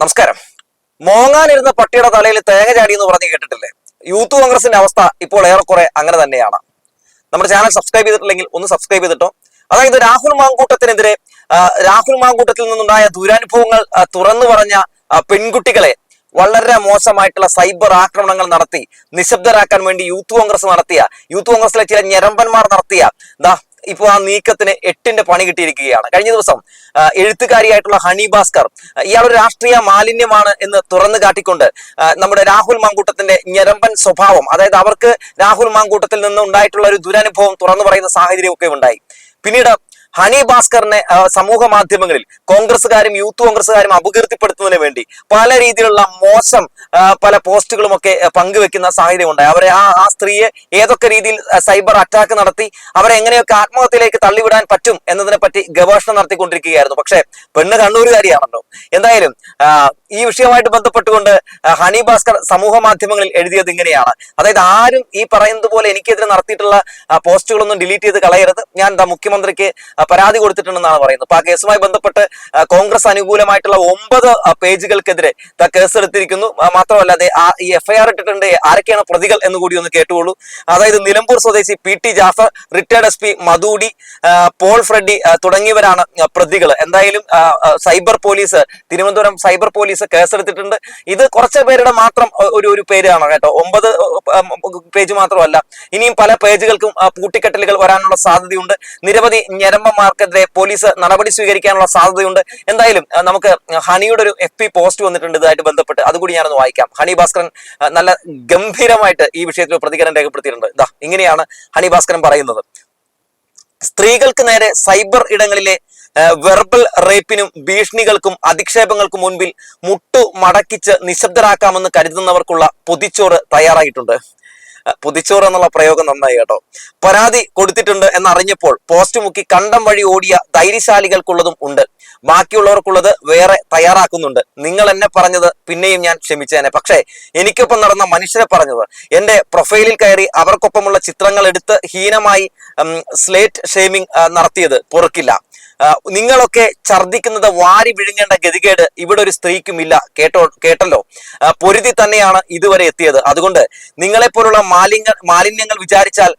നമസ്കാരം. മോങ്ങാനിരുന്ന പട്ടിയുടെ തലയിൽ തേങ്ങ ചാടി എന്ന് പറഞ്ഞ് കേട്ടിട്ടില്ലേ? യൂത്ത് കോൺഗ്രസിന്റെ അവസ്ഥ ഇപ്പോൾ ഏറെക്കുറെ അങ്ങനെ തന്നെയാണ്. നമ്മുടെ ചാനൽ സബ്സ്ക്രൈബ് ചെയ്തിട്ടില്ലെങ്കിൽ ഒന്ന് സബ്സ്ക്രൈബ് ചെയ്തിട്ടോ. അതായത് രാഹുൽ മാങ്കൂട്ടത്തിനെതിരെ രാഹുൽ മാങ്കൂട്ടത്തിൽ നിന്നുണ്ടായ ദുരനുഭവങ്ങൾ തുറന്നു പറഞ്ഞ പെൺകുട്ടികളെ വളരെ മോശമായിട്ടുള്ള സൈബർ ആക്രമണങ്ങൾ നടത്തി നിശബ്ദരാക്കാൻ വേണ്ടി യൂത്ത് കോൺഗ്രസ് നടത്തിയ യൂത്ത് കോൺഗ്രസിലെ ചില ഞരമ്പന്മാർ നടത്തിയ ദാ ഇപ്പൊ ആ നീക്കത്തിന് എട്ടിന്റെ പണി കിട്ടിയിരിക്കുകയാണ്. കഴിഞ്ഞ ദിവസം എഴുത്തുകാരിയായിട്ടുള്ള ഹണി ഭാസ്കർ ഇയാളൊരു രാഷ്ട്രീയ മാലിന്യമാണ് എന്ന് തുറന്നു കാട്ടിക്കൊണ്ട് നമ്മുടെ രാഹുൽ മാങ്കൂട്ടത്തിന്റെ ഞരമ്പൻ സ്വഭാവം അതായത് അവർക്ക് രാഹുൽ മാങ്കൂട്ടത്തിൽ നിന്ന് ഉണ്ടായിട്ടുള്ള ഒരു ദുരനുഭവം തുറന്നു പറയുന്ന സാഹചര്യമൊക്കെ ഉണ്ടായി. പിന്നീട് ഹണി ഭാസ്കറിനെ സമൂഹ മാധ്യമങ്ങളിൽ കോൺഗ്രസ്സുകാരും യൂത്ത് കോൺഗ്രസ്സുകാരും അപകീർത്തിപ്പെടുത്തുന്നതിന് വേണ്ടി പല രീതിയിലുള്ള മോശം പല പോസ്റ്റുകളും ഒക്കെ പങ്കുവെക്കുന്ന സാഹചര്യം ഉണ്ടായി അവരെ ആ ആ സ്ത്രീയെ ഏതൊക്കെ രീതിയിൽ സൈബർ അറ്റാക്ക് നടത്തി അവരെ എങ്ങനെയൊക്കെ ആത്മഹത്യയിലേക്ക് തള്ളിവിടാൻ പറ്റും എന്നതിനെ പറ്റി ഗവേഷണം നടത്തിക്കൊണ്ടിരിക്കുകയായിരുന്നു. പക്ഷേ പെണ്ണ് കണ്ണൂരുകാരിയാണല്ലോ. എന്തായാലും ഈ വിഷയവുമായിട്ട് ബന്ധപ്പെട്ടുകൊണ്ട് ഹണി ഭാസ്കർ സമൂഹ മാധ്യമങ്ങളിൽ എഴുതിയത് ഇങ്ങനെയാണ്. അതായത് ആരും ഈ പറയുന്നത് പോലെ എനിക്കെതിരെ നടത്തിയിട്ടുള്ള പോസ്റ്റുകളൊന്നും ഡിലീറ്റ് ചെയ്ത് കളയരുത്. ഞാൻ എന്താ മുഖ്യമന്ത്രിക്ക് പരാതി കൊടുത്തിട്ടുണ്ടെന്നാണ് പറയുന്നത്. അപ്പൊ ആ കേസുമായി ബന്ധപ്പെട്ട് കോൺഗ്രസ് അനുകൂലമായിട്ടുള്ള ഒമ്പത് പേജുകൾക്കെതിരെ കേസ് എടുത്തിരിക്കുന്നു മാത്രമല്ല ഈ എഫ്ഐആർ ഇട്ടിട്ടുണ്ട് ആരൊക്കെയാണ് പ്രതികൾ എന്ന് കൂടി ഒന്ന് കേട്ടുകൊള്ളൂ. അതായത് നിലമ്പൂർ സ്വദേശി P T Jafar retired S P മധുടി Paul Freddy തുടങ്ങിയവരാണ് പ്രതികൾ എന്തായാലും cyber police Thiruvananthapuram cyber police കേസെടുത്തിട്ടുണ്ട്. ഇത് കുറച്ച് പേരുടെ മാത്രം ഒരു ഒരു പേരാണ് കേട്ടോ. ഒമ്പത് പേജ് മാത്രമല്ല. ഇനിയും പല പേജുകൾക്കും പൂട്ടിക്കെട്ടലുകൾ വരാനുള്ള സാധ്യതയുണ്ട്. നിരവധി ഞരമ്പന്മാർക്കെതിരെ പോലീസ് നടപടി സ്വീകരിക്കാനുള്ള സാധ്യതയുണ്ട്. എന്തായാലും നമുക്ക് ഹണിയുടെ ഒരു എഫ് പി പോസ്റ്റ് വന്നിട്ടുണ്ട് ഇതുമായിട്ട് ബന്ധപ്പെട്ട്. അതുകൂടി ഞാനൊന്ന് വായിക്കാം. ഹണി ഭാസ്കരൻ നല്ല ഗംഭീരമായിട്ട് ഈ വിഷയത്തിൽ പ്രതികരണം രേഖപ്പെടുത്തിയിട്ടുണ്ട്. ഇതാ ഇങ്ങനെയാണ് ഹണി ഭാസ്കരൻ പറയുന്നത്. സ്ത്രീകൾക്ക് നേരെ സൈബർ ഇടങ്ങളിലെ വെർബൽ റേപ്പിനും ഭീഷണികൾക്കും അധിക്ഷേപങ്ങൾക്കും മുൻപിൽ മുട്ടു മടക്കിച്ച് നിശബ്ദരാക്കാമെന്ന് കരുതുന്നവർക്കുള്ള പൊതിച്ചോറ് തയ്യാറായിട്ടുണ്ട്. പൊതിച്ചോറ് എന്നുള്ള പ്രയോഗം നന്നായി കേട്ടോ. പരാതി കൊടുത്തിട്ടുണ്ട് എന്നറിഞ്ഞപ്പോൾ പോസ്റ്റ് മുക്കി കണ്ടം വഴി ഓടിയ ധൈര്യശാലികൾക്കുള്ളതും ഉണ്ട്. ബാക്കിയുള്ളവർക്കുള്ളത് വേറെ തയ്യാറാക്കുന്നുണ്ട്. നിങ്ങൾ എന്നെ പറഞ്ഞത് പിന്നെയും ഞാൻ ക്ഷമിച്ചേനെ. പക്ഷേ എനിക്കൊപ്പം നടന്ന മനുഷ്യരെ പറഞ്ഞത് എന്റെ പ്രൊഫൈലിൽ കയറി അവർക്കൊപ്പമുള്ള ചിത്രങ്ങൾ എടുത്ത് ഹീനമായി സ്ലേറ്റ് ഷെയ്മിംഗ് നടത്തിയത് പൊറുക്കില്ല. നിങ്ങളൊക്കെ ഛർദിക്കുന്നത് വാരി വിഴുങ്ങേണ്ട ഗതികേട് ഇവിടെ ഒരു സ്ത്രീക്കും ഇല്ല കേട്ടോ കേട്ടല്ലോ? പൊരുതി തന്നെയാണ് ഇതുവരെ എത്തിയത്. അതുകൊണ്ട് നിങ്ങളെപ്പോലുള്ള മാലിന്യ മാലിന്യങ്ങൾ വിചാരിച്ചാൽ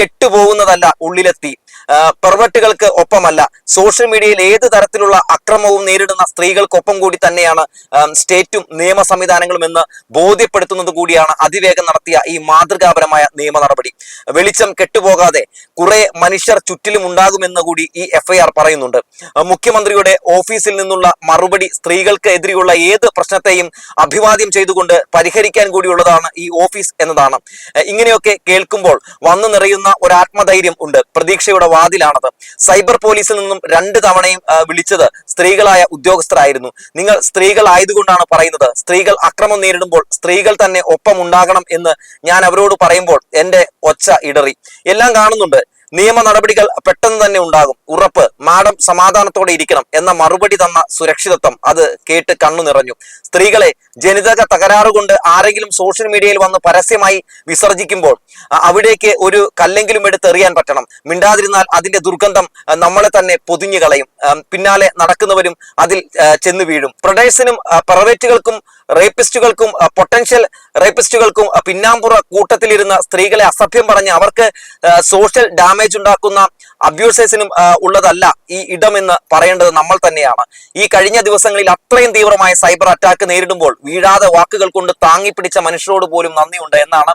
കെട്ടുപോകുന്നതല്ല ഉള്ളിലെത്തി. പെർവെട്ടുകൾക്ക് ഒപ്പമല്ല. സോഷ്യൽ മീഡിയയിൽ ഏത് തരത്തിലുള്ള അക്രമവും നേരിടുന്ന സ്ത്രീകൾക്കൊപ്പം കൂടി തന്നെയാണ് സ്റ്റേറ്റും നിയമ സംവിധാനങ്ങളും എന്ന് ബോധ്യപ്പെടുത്തുന്നത് കൂടിയാണ് അതിവേഗം നടത്തിയ ഈ മാതൃകാപരമായ നിയമ നടപടി. വെളിച്ചം കെട്ടുപോകാതെ കുറെ മനുഷ്യർ ചുറ്റിലും ഉണ്ടാകുമെന്ന് കൂടി ഈ എഫ്ഐആർ പറയുന്നുണ്ട്. മുഖ്യമന്ത്രിയുടെ ഓഫീസിൽ നിന്നുള്ള മറുപടി സ്ത്രീകൾക്ക് എതിരെയുള്ള ഏത് പ്രശ്നത്തെയും അഭിവാദ്യം ചെയ്തുകൊണ്ട് പരിഹരിക്കാൻ കൂടിയുള്ളതാണ് ഈ ഓഫീസ് എന്നതാണ്. ഇങ്ങനെയൊക്കെ കേൾക്കുമ്പോൾ വന്നു നിറയുന്ന ഒരു ആത്മധൈര്യം ഉണ്ട്. പ്രതീക്ഷയുടെ വാതിലാണത്. സൈബർ പോലീസിൽ നിന്നും രണ്ട് തവണയും വിളിച്ചത് സ്ത്രീകളായ ഉദ്യോഗസ്ഥരായിരുന്നു. നിങ്ങൾ സ്ത്രീകൾ ആയതുകൊണ്ടാണ് പറയുന്നത്. സ്ത്രീകൾ അക്രമം നേരിടുമ്പോൾ സ്ത്രീകൾ തന്നെ ഒപ്പം ഉണ്ടാകണം എന്ന് ഞാൻ അവരോട് പറയുമ്പോൾ എന്റെ ഒച്ച ഇടറി. എല്ലാം കാണുന്നുണ്ട്. നിയമ നടപടികൾ പെട്ടെന്ന് തന്നെ ഉണ്ടാകും. ഉറപ്പ് മാഡം സമാധാനത്തോടെ ഇരിക്കണം എന്ന മറുപടി തന്ന സുരക്ഷിതത്വം അത് കേട്ട് കണ്ണു നിറഞ്ഞു. സ്ത്രീകളെ ജനിതക തകരാറുകൊണ്ട് ആരെങ്കിലും സോഷ്യൽ മീഡിയയിൽ വന്ന് പരസ്യമായി വിസർജിക്കുമ്പോൾ അവിടേക്ക് ഒരു കല്ലെങ്കിലും എടുത്തെറിയാൻ പറ്റണം. മിണ്ടാതിരുന്നാൽ അതിന്റെ ദുർഗന്ധം നമ്മളെ തന്നെ പൊതിഞ്ഞു കളയും. പിന്നാലെ നടക്കുന്നവരും അതിൽ ചെന്നു വീഴും. പ്രൊഡേഴ്സിനും പെറവേറ്റുകൾക്കും റേപ്പിസ്റ്റുകൾക്കും പൊട്ടൻഷ്യൽ റേപ്പിസ്റ്റുകൾക്കും പിന്നാമ്പുറ കൂട്ടത്തിലിരുന്ന സ്ത്രീകളെ അസഭ്യം പറഞ്ഞ് അവർക്ക് സോഷ്യൽ ഡാമേജ് ഉണ്ടാക്കുന്ന അബ്യൂസേഴ്സിനും ഉള്ളതല്ല ഈ ഇടമെന്ന് പറയേണ്ടത് നമ്മൾ തന്നെയാണ്. ഈ കഴിഞ്ഞ ദിവസങ്ങളിൽ അത്രയും തീവ്രമായ സൈബർ അറ്റാക്ക് നേരിടുമ്പോൾ വീഴാതെ വാക്കുകൾ കൊണ്ട് താങ്ങിപ്പിടിച്ച മനുഷ്യരോട് പോലും നന്ദിയുണ്ട് എന്നാണ്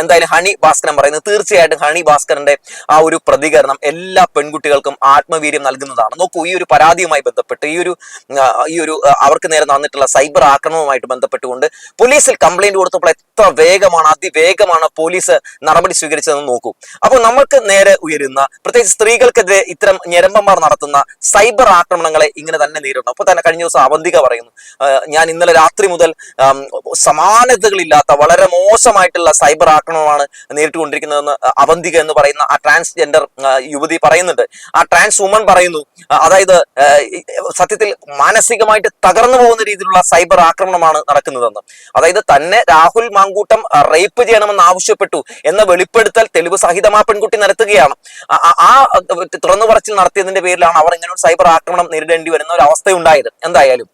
എന്തായാലും ഹണി ഭാസ്കരൻ പറയുന്നത്. തീർച്ചയായിട്ടും ഹണി ഭാസ്കരന്റെ ആ ഒരു പ്രതികരണം എല്ലാ പെൺകുട്ടികൾക്കും ആത്മവീര്യം നൽകുന്നതാണ്. നോക്കൂ ഈ ഒരു പരാതിയുമായി ബന്ധപ്പെട്ട് ഈ ഒരു ഈ ഒരു അവർക്ക് നേരെ നടന്നിട്ടുള്ള സൈബർ ആക്രമണവുമായിട്ട് ബന്ധപ്പെട്ടുകൊണ്ട് പോലീസിൽ കംപ്ലൈന്റ് കൊടുത്തപ്പോൾ എത്ര വേഗമാണ് അതിവേഗമാണ് പോലീസ് നടപടി സ്വീകരിച്ചതെന്ന് നോക്കൂ. അപ്പോൾ നമ്മൾക്ക് നേരെ ഉയരുന്ന പ്രത്യേകിച്ച് സ്ത്രീകൾക്കെതിരെ ഇത്തരം ഞരമ്പന്മാർ നടത്തുന്ന സൈബർ ആക്രമണങ്ങളെ ഇങ്ങനെ തന്നെ നേരിടണം അപ്പൊ തന്നെ കഴിഞ്ഞ ദിവസം അവന്തിക പറയുന്നു ഞാൻ ഇന്നലെ രാത്രി മുതൽ സമാനതകളില്ലാത്ത വളരെ മോശമായിട്ടുള്ള സൈബർ ആക്രമണമാണ് നേരിട്ടുകൊണ്ടിരിക്കുന്നതെന്ന് അവന്തിക എന്ന് പറയുന്ന ആ ട്രാൻസ്ജെൻഡർ യുവതി പറയുന്നുണ്ട്. ആ ട്രാൻസ് വുമൺ പറയുന്നു അതായത് സത്യത്തിൽ മാനസികമായിട്ട് തകർന്നു പോകുന്ന രീതിയിലുള്ള സൈബർ ആക്രമണമാണ് നടക്കുന്നതെന്ന്. അതായത് തന്നെ രാഹുൽ മാങ്കൂട്ടം റേപ്പ് ചെയ്യണമെന്ന് ആവശ്യപ്പെട്ടു എന്ന വെളിപ്പെടുത്തൽ തെളിവ് സഹിതം ആ പെൺകുട്ടി നടത്തുകയാണ്. ആ തുറന്നു പറച്ചിൽ നടത്തിയതിന്റെ പേരിലാണ് അവർ ഇങ്ങനെ ഒരു സൈബർ ആക്രമണം നേരിടേണ്ടി വരുന്ന ഒരു അവസ്ഥയുണ്ടായത്. എന്തായാലും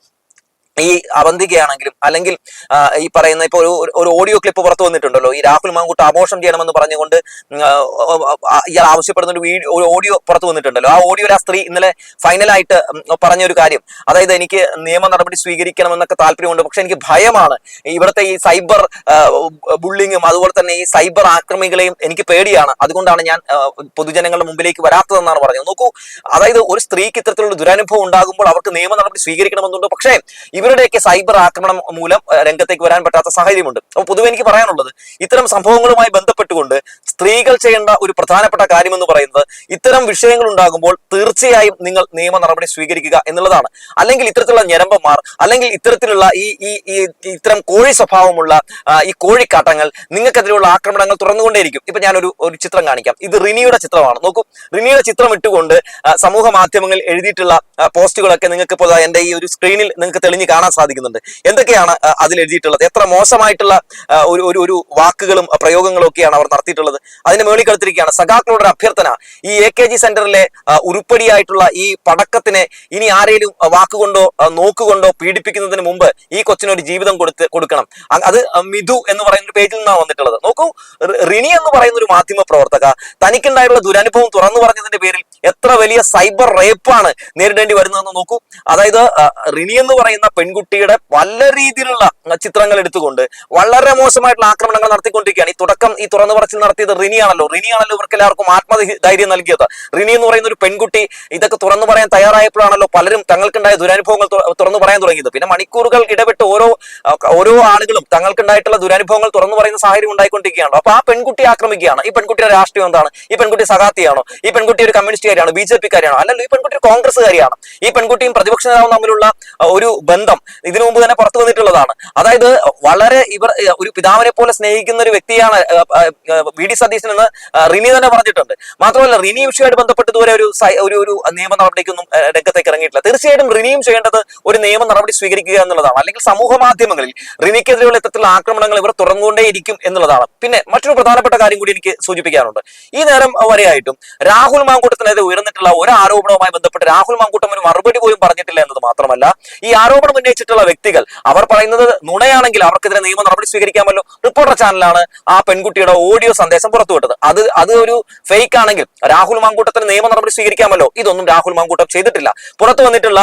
ഈ അവന്തികയാണെങ്കിലും അല്ലെങ്കിൽ ഈ പറയുന്ന ഇപ്പോൾ ഒരു ഒരു- ഓഡിയോ ക്ലിപ്പ് പുറത്തു വന്നിട്ടുണ്ടല്ലോ. ഈ രാഹുൽ മാങ്കൂട്ട് ആഘോഷം ചെയ്യണമെന്ന് പറഞ്ഞുകൊണ്ട് ഇയാൾ ആവശ്യപ്പെടുന്ന ഒരു വീഡിയോ ഒരു ഓഡിയോ പുറത്തു വന്നിട്ടുണ്ടല്ലോ. ആ ഓഡിയോയിൽ ആ സ്ത്രീ ഇന്നലെ ഫൈനലായിട്ട് പറഞ്ഞ ഒരു കാര്യം. അതായത് എനിക്ക് നിയമ നടപടി സ്വീകരിക്കണമെന്നൊക്കെ താല്പര്യമുണ്ട്. പക്ഷെ എനിക്ക് ഭയമാണ്. ഇവിടുത്തെ ഈ സൈബർ ബുള്ളിങ്ങും അതുപോലെ തന്നെ ഈ സൈബർ ആക്രമികളെയും എനിക്ക് പേടിയാണ്. അതുകൊണ്ടാണ് ഞാൻ പൊതുജനങ്ങളുടെ മുമ്പിലേക്ക് വരാത്തതെന്നാണ് പറഞ്ഞത്. നോക്കൂ അതായത് ഒരു സ്ത്രീക്ക് ഇത്തരത്തിലുള്ള ദുരനുഭവം ഉണ്ടാകുമ്പോൾ അവർക്ക് നിയമ നടപടി സ്വീകരിക്കണമെന്നുണ്ട്. പക്ഷേ ഇവരുടെയൊക്കെ സൈബർ ആക്രമണം മൂലം രംഗത്തേക്ക് വരാൻ പറ്റാത്ത സാഹചര്യമുണ്ട്. അപ്പോൾ പൊതുവെ എനിക്ക് പറയാനുള്ളത് ഇത്തരം സംഭവങ്ങളുമായി ബന്ധപ്പെട്ടുകൊണ്ട് സ്ത്രീകൾ ചെയ്യേണ്ട ഒരു പ്രധാനപ്പെട്ട കാര്യം എന്ന് പറയുന്നത് ഇത്തരം വിഷയങ്ങൾ ഉണ്ടാകുമ്പോൾ തീർച്ചയായും നിങ്ങൾ നിയമ നടപടി സ്വീകരിക്കുക എന്നുള്ളതാണ്. അല്ലെങ്കിൽ ഇത്തരത്തിലുള്ള ഞരമ്പന്മാർ അല്ലെങ്കിൽ ഇത്തരത്തിലുള്ള ഈ ഈ ഇത്തരം കോഴി സ്വഭാവമുള്ള ഈ കോഴിക്കാട്ടങ്ങൾ നിങ്ങൾക്കെതിരെയുള്ള ആക്രമണങ്ങൾ തുറന്നുകൊണ്ടേയിരിക്കും. ഇപ്പൊ ഞാനൊരു ഒരു ചിത്രം കാണിക്കാം. ഇത് റിനിയുടെ ചിത്രമാണ്. നോക്കൂ റിനിയുടെ ചിത്രം ഇട്ടുകൊണ്ട് സമൂഹ മാധ്യമങ്ങളിൽ എഴുതിയിട്ടുള്ള പോസ്റ്റുകളൊക്കെ നിങ്ങൾക്ക് ഇപ്പോൾ എന്റെ ഈ ഒരു സ്ക്രീനിൽ നിങ്ങൾക്ക് തെളിഞ്ഞ് കാണാൻ സാധിക്കുന്നുണ്ട്. എന്തൊക്കെയാണ് അതിൽ എഴുതിയിട്ടുള്ളത്? എത്ര മോശമായിട്ടുള്ള ഒരു ഒരു ഒരു വാക്കുകളും പ്രയോഗങ്ങളും ഒക്കെയാണ് അവർ നടത്തിയിട്ടുള്ളത്. അതിന് മേളിൽ കടുത്തിരിക്കുകയാണ് സഖാക്കളുടെ ഒരു അഭ്യർത്ഥന. ഈ എ കെ ജി സെന്ററിലെ ഉരുപ്പടിയായിട്ടുള്ള ഈ പടക്കത്തിനെ ഇനി ആരെയും വാക്കുകൊണ്ടോ നോക്കുകൊണ്ടോ പീഡിപ്പിക്കുന്നതിന് മുമ്പ് ഈ കൊച്ചിനൊരു ജീവിതം കൊടുത്ത് കൊടുക്കണം. അത് മിഥു എന്ന് പറയുന്ന പേജിൽ നിന്നാണ് വന്നിട്ടുള്ളത്. നോക്കൂ റിനി എന്ന് പറയുന്ന ഒരു മാധ്യമ പ്രവർത്തക തനിക്കുണ്ടായിട്ടുള്ള ദുരനുഭവം തുറന്നു പറഞ്ഞതിന്റെ പേരിൽ എത്ര വലിയ സൈബർ റേപ്പാണ് നേരിടേണ്ടി വരുന്നതെന്ന് നോക്കൂ. അതായത് റിനി എന്ന് പറയുന്ന പെൺകുട്ടിയുടെ പല രീതിയിലുള്ള ചിത്രങ്ങൾ എടുത്തുകൊണ്ട് വളരെ മോശമായിട്ടുള്ള ആക്രമണങ്ങൾ നടത്തിക്കൊണ്ടിരിക്കുകയാണ്. ഈ തുടക്കം ഈ തുറന്നു പറച്ചിൽ നടത്തിയത് റിനിയാണല്ലോ. റിനിയാണല്ലോ ഇവർക്ക് എല്ലാവർക്കും ആത്മധൈര്യം നൽകിയത്. റിനി എന്ന് പറയുന്ന ഒരു പെൺകുട്ടി ഇതൊക്കെ തുറന്നു പറയാൻ തയ്യാറായപ്പോഴാണല്ലോ പലരും തങ്ങൾക്കുണ്ടായ ദുരനുഭവങ്ങൾ തുറന്നു പറയാൻ തുടങ്ങിയത്. പിന്നെ മണിക്കൂറുകൾ ഇടപെട്ട് ഓരോ ഓരോ ആളുകളും തങ്ങൾക്കുണ്ടായിട്ടുള്ള ദുരനുഭവങ്ങൾ തുറന്നു പറയുന്ന സാഹചര്യം ഉണ്ടായിക്കൊണ്ടിരിക്കുകയാണോ അപ്പൊ ആ പെൺകുട്ടി ആക്രമിക്കുകയാണ്. ഈ പെൺകുട്ടിയുടെ രാഷ്ട്രീയം എന്താണ്? ഈ പെൺകുട്ടി സഹാത്തിയാണോ ഈ പെൺകുട്ടി ഒരു കമ്മ്യൂണിസ്റ്റുകാരിയാണോ? ബി ജെ കാര്യമാണോ അല്ലല്ലോ ഈ പെൺകുട്ടി ഒരു കാര്യമാണ് ഈ പെൺകുട്ടിയും പ്രതിപക്ഷ നേതാവും തമ്മിലുള്ള ഒരു ബന്ധം ഇതിനു മുമ്പ് തന്നെ പുറത്തു വന്നിട്ടുള്ളതാണ്. അതായത് വളരെ ഇവർ ഒരു പിതാവിനെ പോലെ സ്നേഹിക്കുന്ന ഒരു വ്യക്തിയാണ് വി ഡി സതീശൻ എന്ന് റിനി തന്നെ പറഞ്ഞിട്ടുണ്ട്. മാത്രമല്ല റിനി വിഷയമായിട്ട് ബന്ധപ്പെട്ട് ഇതുവരെ ഒരു ഒരു ഒരു നിയമ നടപടിക്കൊന്നും രംഗത്തേക്ക് ഇറങ്ങിയിട്ടില്ല. തീർച്ചയായിട്ടും റിനിയും ചെയ്യേണ്ടത് ഒരു നിയമ നടപടി സ്വീകരിക്കുക എന്നുള്ളതാണ്. അല്ലെങ്കിൽ സമൂഹ മാധ്യമങ്ങളിൽ റിനിക്കെതിരെയുള്ള ഇത്തരത്തിലുള്ള ആക്രമണങ്ങൾ ഇവർ തുറന്നുകൊണ്ടേയിരിക്കും എന്നുള്ളതാണ്. പിന്നെ മറ്റൊരു പ്രധാനപ്പെട്ട കാര്യം കൂടി എനിക്ക് സൂചിപ്പിക്കാനുണ്ട്. ഈ നേരം വരെയായിട്ടും രാഹുൽ മാങ്കൂട്ടത്തിനെതിരെ ഉയർന്നിട്ടുള്ള ഒരു ആരോപണവുമായി ബന്ധപ്പെട്ട് രാഹുൽ മാങ്കൂട്ടം ഒരു മറുപടി പോലും പറഞ്ഞിട്ടില്ല എന്നത് മാത്രമല്ല ഈ ആരോപണം ഉന്നയിച്ചിട്ടുള്ള വ്യക്തികൾ. അവർ പറയുന്നത് നുണയാണെങ്കിൽ അവർക്കെതിരെ നിയമ നടപടി സ്വീകരിക്കാമല്ലോ. റിപ്പോർട്ടർ ചാനലാണ് ആ പെൺകുട്ടിയുടെ ഓഡിയോ സന്ദേശം പുറത്തുവിട്ടത്. അത് അത് ഒരു ഫേക്ക് ആണെങ്കിൽ രാഹുൽ മാങ്കൂട്ടത്തിന് നിയമ നടപടി സ്വീകരിക്കാമല്ലോ. ഇതൊന്നും രാഹുൽ മാങ്കൂട്ടം ചെയ്തിട്ടില്ല. പുറത്തു വന്നിട്ടുള്ള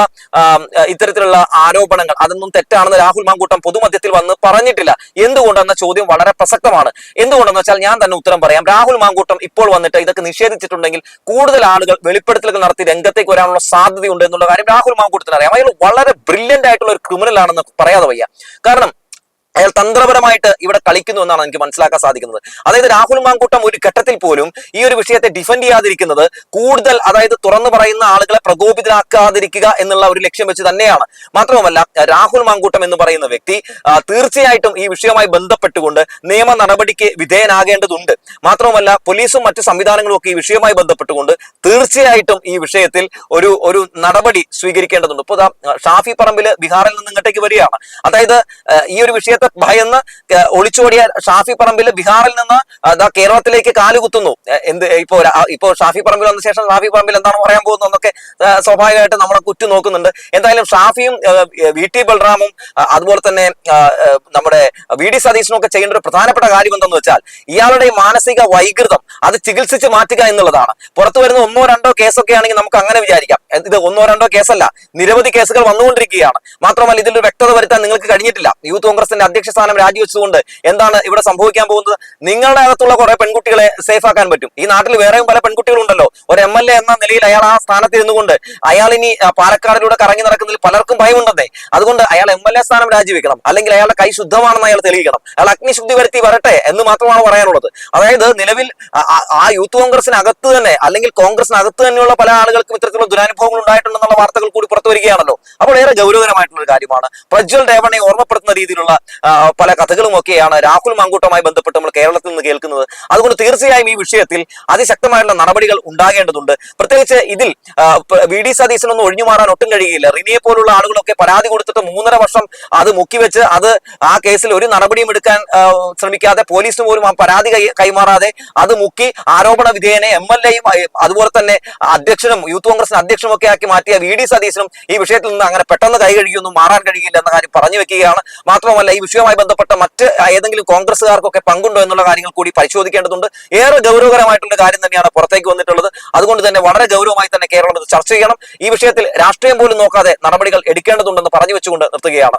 ഇത്തരത്തിലുള്ള ആരോപണങ്ങൾ അതൊന്നും തെറ്റാണെന്ന് രാഹുൽ മാങ്കൂട്ടം പൊതുമധ്യത്തിൽ വന്ന് പറഞ്ഞിട്ടില്ല. എന്തുകൊണ്ടെന്ന ചോദ്യം വളരെ പ്രസക്തമാണ്. എന്തുകൊണ്ടെന്ന് വെച്ചാൽ ഞാൻ തന്നെ ഉത്തരം പറയാം. രാഹുൽ മാങ്കൂട്ടം ഇപ്പോൾ വന്നിട്ട് ഇതൊക്കെ നിഷേധിച്ചിട്ടുണ്ടെങ്കിൽ കൂടുതൽ ആളുകൾ വെളിപ്പെടുത്തലുകൾ നടത്തി രംഗത്തേക്ക് വരാനുള്ള സാധ്യതയുണ്ട് എന്നുള്ള കാര്യം രാഹുൽ മാങ്കൂട്ടത്തിന് അറിയാം. അയാൾ വളരെ ബ്രില്യന്റ് ആയിട്ടുള്ള ഒരു ക്രിമിനൽ ആണെന്ന് പറയാതെ വയ്യ. കാരണം അയാൾ തന്ത്രപരമായിട്ട് ഇവിടെ കളിക്കുന്നു എന്നാണ് എനിക്ക് മനസ്സിലാക്കാൻ സാധിക്കുന്നത്. അതായത് രാഹുൽ മാങ്കൂട്ടം ഒരു ഘട്ടത്തിൽ പോലും ഈ ഒരു വിഷയത്തെ ഡിഫെൻഡ് ചെയ്യാതിരിക്കുന്നത് കൂടുതൽ അതായത് തുറന്നു പറയുന്ന ആളുകളെ പ്രകോപിതരാക്കാതിരിക്കുക എന്നുള്ള ഒരു ലക്ഷ്യം വെച്ച് തന്നെയാണ്. മാത്രവുമല്ല രാഹുൽ മാങ്കൂട്ടം എന്ന് പറയുന്ന വ്യക്തി തീർച്ചയായിട്ടും ഈ വിഷയവുമായി ബന്ധപ്പെട്ടുകൊണ്ട് നിയമ നടപടിക്ക് വിധേയനാകേണ്ടതുണ്ട്. മാത്രവുമല്ല പോലീസും മറ്റു സംവിധാനങ്ങളും ഒക്കെ ഈ വിഷയവുമായി ബന്ധപ്പെട്ടുകൊണ്ട് തീർച്ചയായിട്ടും ഈ വിഷയത്തിൽ ഒരു ഒരു നടപടി സ്വീകരിക്കേണ്ടതുണ്ട്. ഇപ്പോൾ ഷാഫി പറമ്പിൽ ബീഹാറിൽ നിന്ന് ഇങ്ങോട്ടേക്ക് വരികയാണ്. അതായത് ഈ ഒരു വിഷയത്തെ ഭയന്ന് ഒളിച്ചോടിയ ഷാഫി പറമ്പിൽ ബീഹാറിൽ നിന്ന് കേരളത്തിലേക്ക് കാലുകുത്തുന്നു എന്ത് ഇപ്പോ ഇപ്പൊ ഷാഫി പറമ്പിൽ വന്ന ശേഷം ഷാഫി പറമ്പിൽ എന്താണ് പറയാൻ പോകുന്നത് എന്നൊക്കെ സ്വാഭാവികമായിട്ട് നമ്മളെ കുറ്റു നോക്കുന്നുണ്ട്. എന്തായാലും ഷാഫിയും വി ടി ബൽറാമും അതുപോലെ തന്നെ നമ്മുടെ വി ഡി സതീശനും ഒക്കെ ചെയ്യേണ്ട ഒരു പ്രധാനപ്പെട്ട കാര്യം എന്തെന്ന് വെച്ചാൽ ഇയാളുടെ മാനസിക വൈകൃതം അത് ചികിത്സിച്ച് മാറ്റുക എന്നുള്ളതാണ്. പുറത്തു വരുന്ന ഒന്നോ രണ്ടോ കേസൊക്കെ ആണെങ്കിൽ നമുക്ക് അങ്ങനെ വിചാരിക്കാം. ഇത് ഒന്നോ രണ്ടോ കേസല്ല നിരവധി കേസുകൾ വന്നുകൊണ്ടിരിക്കുകയാണ്. മാത്രമല്ല ഇതിൽ വ്യക്തത വരുത്താൻ നിങ്ങൾക്ക് കഴിഞ്ഞിട്ടില്ല. യൂത്ത് കോൺഗ്രസിന്റെ അധ്യക്ഷ സ്ഥാനം രാജിവെച്ചുകൊണ്ട് എന്താണ് ഇവിടെ സംഭവിക്കാൻ പോകുന്നത്? നിങ്ങളുടെ അകത്തുള്ള കുറെ പെൺകുട്ടികളെ സേഫ് ആക്കാൻ പറ്റും. ഈ നാട്ടിൽ വേറെയും പല പെൺകുട്ടികളുണ്ടല്ലോ. ഒരു എം എൽ എ എന്ന നിലയിൽ അയാൾ ആ സ്ഥാനത്ത് ഇരുന്നുകൊണ്ട് അയാൾ ഇനി പാലക്കാടിലൂടെ കറങ്ങി നടക്കുന്നതിൽ പലർക്കും ഭയമുണ്ടെന്നേ. അതുകൊണ്ട് അയാൾ എം എൽ എ സ്ഥാനം രാജിവെക്കണം. അല്ലെങ്കിൽ അയാളുടെ കൈ ശുദ്ധമാണെന്ന് അയാൾ തെളിയിക്കണം. അയാൾ അഗ്നിശുദ്ധി വരുത്തി വരട്ടെ എന്ന് മാത്രമാണ് പറയാനുള്ളത്. അതായത് നിലവിൽ ആ- യൂത്ത് കോൺഗ്രസിനകത്ത് തന്നെ അല്ലെങ്കിൽ കോൺഗ്രസിനകത്ത് തന്നെയുള്ള പല ആളുകൾക്കും ഇത്തരത്തിലുള്ള ദുരനുഭവങ്ങൾ ഉണ്ടായിട്ടുണ്ടെന്നുള്ള വാർത്തകൾ കൂടി പുറത്തു വരികയാണല്ലോ. അപ്പോൾ ഏറെ ഗൗരവകരമായിട്ടുള്ള ഒരു കാര്യമാണ്. പ്രജ്വൽ രേവണയെ ഓർമ്മപ്പെടുത്തുന്ന രീതിയിലുള്ള പല കഥകളും ഒക്കെയാണ് രാഹുൽ മാങ്കൂട്ടവുമായി ബന്ധപ്പെട്ട് നമ്മൾ കേരളത്തിൽ നിന്ന് കേൾക്കുന്നത്. അതുകൊണ്ട് തീർച്ചയായും ഈ വിഷയത്തിൽ അതിശക്തമായുള്ള നടപടികൾ ഉണ്ടാകേണ്ടതുണ്ട്. പ്രത്യേകിച്ച് ഇതിൽ വി ഡി സതീശനൊന്നും ഒഴിഞ്ഞു മാറാൻ ഒട്ടും കഴിയില്ല റിനിയെ പോലുള്ള ആളുകളൊക്കെ പരാതി കൊടുത്തിട്ട് മൂന്നര വർഷം അത് മുക്കിവെച്ച് അത് ആ കേസിൽ ഒരു നടപടിയും എടുക്കാൻ ശ്രമിക്കാതെ പോലീസിന് പോലും ആ പരാതി കൈമാറാതെ അത് മുക്കി ആരോപണ വിധേയനെ എം എൽ എയും അതുപോലെ തന്നെ അധ്യക്ഷനും യൂത്ത് കോൺഗ്രസിന് അധ്യക്ഷനും ഒക്കെ ആക്കി മാറ്റിയ വി ഡി സതീശനും ഈ വിഷയത്തിൽ നിന്ന് അങ്ങനെ പെട്ടെന്ന് കൈ കഴുകിയൊന്നും മാറാൻ കഴിയില്ല എന്ന കാര്യം പറഞ്ഞു വെക്കുകയാണ്. മാത്രമല്ല ഈ വിഷയവുമായി ബന്ധപ്പെട്ട മറ്റ് ഏതെങ്കിലും കോൺഗ്രസ്സുകാർക്കൊക്കെ പങ്കുണ്ടോ എന്നുള്ള കാര്യങ്ങൾ കൂടി പരിശോധിക്കേണ്ടതുണ്ട്. ഏറെ ഗൗരവകരമായിട്ടുള്ള കാര്യം തന്നെയാണ് പുറത്തേക്ക് വന്നിട്ടുള്ളത്. അതുകൊണ്ട് തന്നെ വളരെ ഗൗരവമായി തന്നെ കേരളം ഇത് ചർച്ച ചെയ്യണം. ഈ വിഷയത്തിൽ രാഷ്ട്രീയം പോലും നോക്കാതെ നടപടികൾ എടുക്കേണ്ടതുണ്ടെന്ന് പറഞ്ഞു വെച്ചുകൊണ്ട് നിർത്തുകയാണ്.